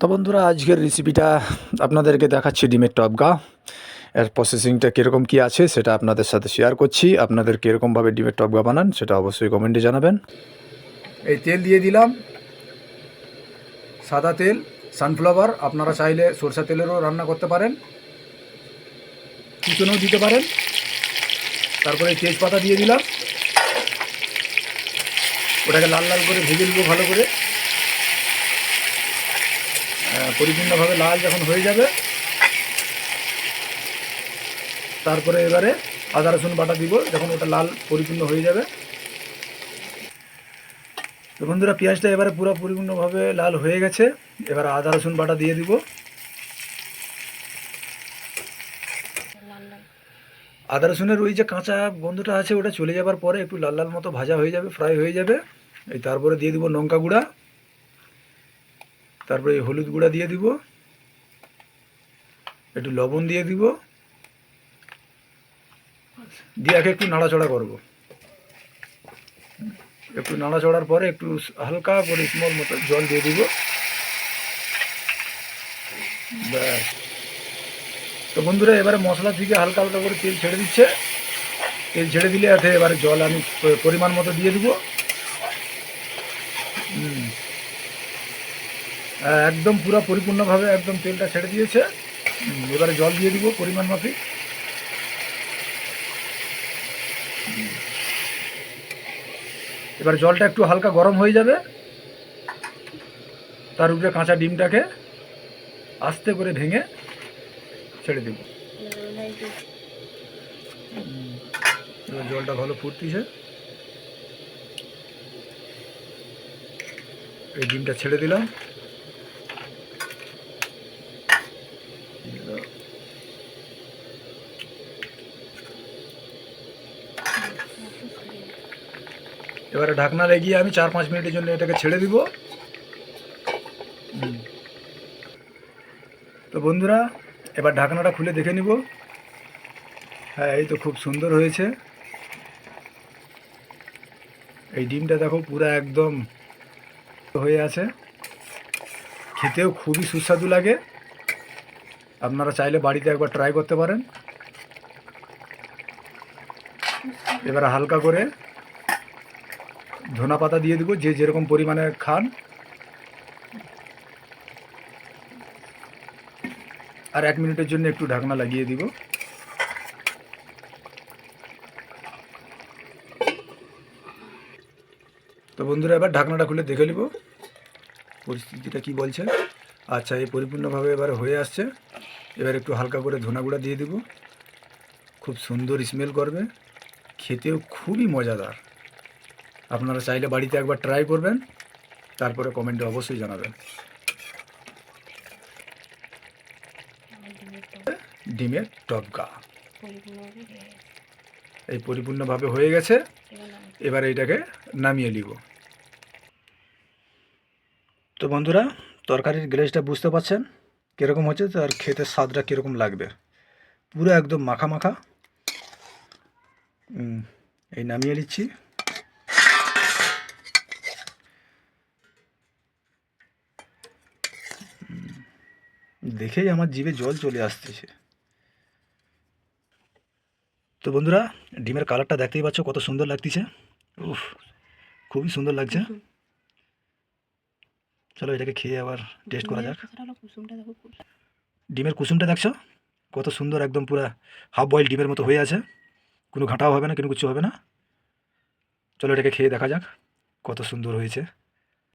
তো বন্ধুরা, আজকের রেসিপিটা আপনাদেরকে দেখাচ্ছি ডিমের টপগা এর প্রসেসিংটা কীরকম কী আছে সেটা আপনাদের সাথে শেয়ার করছি। আপনাদের কীরকমভাবে ডিমের টপগা বানান সেটা অবশ্যই কমেন্টে জানাবেন। এই তেল দিয়ে দিলাম। সাদা তেল সানফ্লাওয়ার আপনারা চাইলে সরষা তেলেরও রান্না করতে পারেন। কুচনেও দিতে পারেন। তারপরে তেজপাতা দিয়ে দিলাম। ওটাকে লাল লাল করে ভেজে নেব ভালো করে। পরিপূর্ণভাবে লাল যখন হয়ে যাবে, তারপরে এবারে আদা, রসুন, বাটা দিব, যখন ওটা লাল পরিপূর্ণ হয়ে যাবে। তো বন্ধুরা, পেঁয়াজটা এবারে পুরো পরিপূর্ণভাবে লাল হয়ে গেছে। এবার আদা, রসুন, বাটা দিয়ে দিব। আদা, রসুনের ওই যে কাঁচা গন্ধটা আছে, ওটা চলে যাবার পরে একটু লাল লাল মতো ভাজা হয়ে যাবে ফ্রাই হয়ে যাবে। এই তারপরে দিয়ে দিব লঙ্কা গুঁড়া। তারপরে এই হলুদ গুঁড়া দিয়ে দিব, একটু লবণ দিয়ে দিব, দিয়ে একে একটু নাড়াচড়া করব। একটু নাড়াচড়ার পরে একটু হালকা করে স্মল মতো জল দিয়ে দিব। ব্যাস। তো বন্ধুরা, এবারে মশলা থেকে হালকা হালকা করে তেল ছেড়ে দিচ্ছে। তেল ছেড়ে দিলে এতে এবারে জল আমি পরিমাণ মতো দিয়ে দিব। হুম। একদম পুরো পরিপূর্ণভাবে একদম তেলটা ছেড়ে দিয়েছে। এবারে জল দিয়ে দিব পরিমাণ মাফিক। এবার জলটা একটু হালকা গরম হয়ে যাবে। তার উপরে কাঁচা ডিমটাকে আস্তে করে ভেঙে ছেড়ে দেব। জলটা ভালো ফুটতিছে। এই ডিমটা ছেড়ে দিলাম। এবারে ঢাকনা লাগিয়ে আমি চার পাঁচ মিনিটের জন্য এটাকে ছেড়ে দিব। তো বন্ধুরা, এবার ঢাকনাটা খুলে দেখে নিব। হ্যাঁ এই তো খুব সুন্দর হয়েছে। এই ডিমটা দেখো পুরো একদম হয়ে আছে। খেতেও খুবই সুস্বাদু লাগে। আপনারা চাইলে বাড়িতে একবার ট্রাই করতে পারেন। এবার হালকা করে ধনা পাতা দিয়ে দেবো, যে যেরকম পরিমাণে খান। আর এক মিনিটের জন্য একটু ঢাকনা লাগিয়ে দিব। তো বন্ধুরা, এবার ঢাকনাটা খুলে দেখে নিব, পরিস্থিতিটা কি বলছে। আচ্ছা এই পরিপূর্ণভাবে এবার হয়ে আসছে। এবার একটু হালকা করে ধনা গুঁড়া দিয়ে দিব। খুব সুন্দর স্মেল করবে। খেতেও খুবই মজাদার। আপনারা চাইলে বাড়িতে একবার ট্রাই করবেন, তারপরে কমেন্টে অবশ্যই জানাবেন। ডিমের টপকা এই পরিপূর্ণভাবে হয়ে গেছে, এবার এইটাকে নামিয়ে নিব। তো বন্ধুরা, তরকারির গ্লেজটা বুঝতে পারছেন কীরকম হচ্ছে, আর খেতে স্বাদটা কীরকম লাগবে। পুরো একদম মাখা মাখা। এই নামিয়ে নিচ্ছি। দেখেই আমার জিভে জল চলে আসতেছে তো বন্ধুরা ডিমের কালারটা দেখতেই পাচ্ছ কত সুন্দর লাগতেছে। উফ খুবই সুন্দর লাগছে। চলো এটাকে খেয়ে আবার টেস্ট করা যাক। ডিমের কুসুমটা দেখছ? কত সুন্দর একদম পুরো হাফ বয়েল ডিমের মতো হয়ে আছে। কোনো ঘাটাও হবে না কোনো কিছু হবে না। চলো এটাকে খেয়ে দেখা যাক কত সুন্দর হয়েছে।